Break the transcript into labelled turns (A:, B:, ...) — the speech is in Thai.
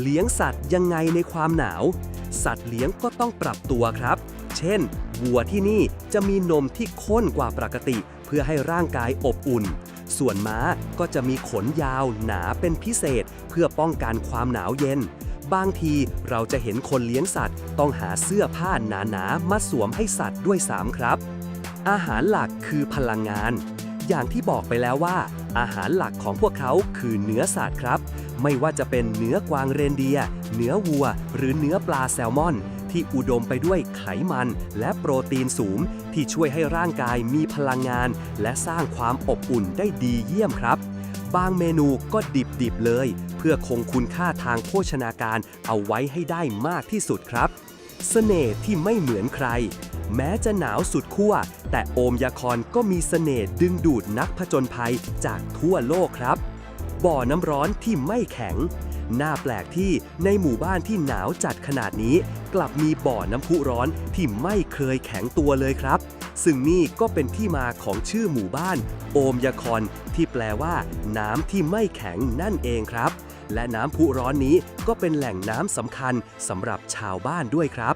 A: เลี้ยงสัตว์ยังไงในความหนาว สัตว์เลี้ยงก็ต้องปรับตัวครับ เช่น วัวที่นี่จะมีนมที่ข้นกว่าปกติ เพื่อให้ร่างกายอบอุ่น ส่วนม้าก็จะมีขนยาวหนาเป็นพิเศษ เพื่อป้องกันความหนาวเย็น บางทีเราจะเห็นคนเลี้ยงสัตว์ ต้องหาเสื้อผ้าหนาๆมาสวมให้สัตว์ด้วยซ้ำครับ อาหารหลักคือพลังงาน อย่างที่บอกไปแล้วว่า อาหารหลักของพวกเขาคือเนื้อสัตว์ครับ ไม่ว่าจะเป็นเนื้อกวางเรนเดียร์เนื้อวัว หรือเนื้อปลาแซลมอน ที่อุดมไปด้วยไขมัน และโปรตีนสูง ที่ช่วยให้ร่างกายมีพลังงาน และสร้างความอบอุ่นได้ดีเยี่ยมครับ บางเมนูก็ดิบๆเลย เพื่อคงคุณค่าทางโภชนาการเอาไว้ให้ได้มากที่สุดครับเสน่ห์ที่ไม่เหมือนใคร แม้จะหนาวสุดขั้วแต่โอมยาคอนก็มีเสน่ห์ดึงดูดนักผจญภัยจากทั่วโลกครับ บ่อน้ำร้อนที่ไม่แข็ง น่าแปลกที่ในหมู่บ้านที่หนาวจัดขนาดนี้ กลับมีบ่อน้ำพุร้อนที่ไม่เคยแข็งตัวเลยครับ ซึ่งนี่ก็เป็นที่มาของชื่อหมู่บ้าน โอมยาคอนที่แปลว่า น้ำที่ไม่แข็งนั่นเองครับ และน้ำพุร้อนนี้ก็เป็นแหล่งน้ำสำคัญสำหรับชาวบ้านด้วยครับ